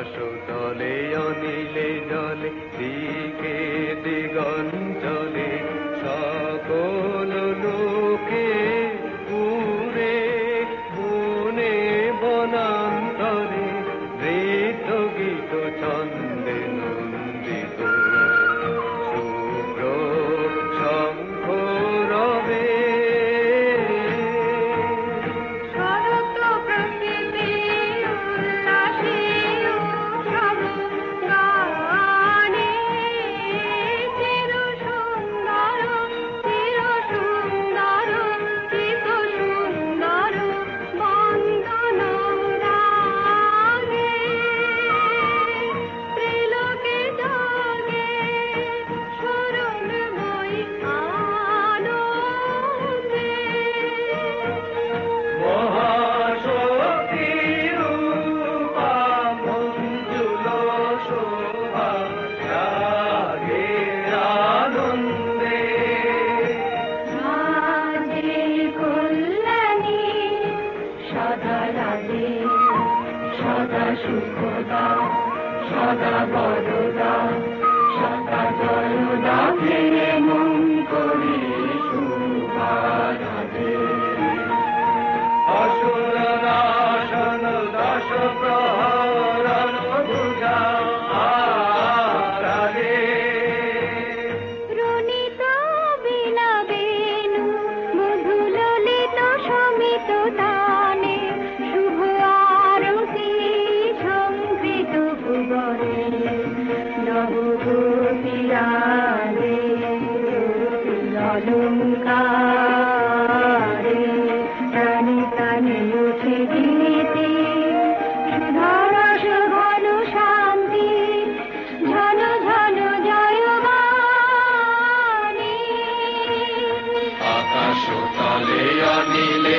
আকাশ তলে অনিলে জলে দিকে সদা রাজে সদা সুখদা সদা বরদা সদা জয়দা আলে অনিলে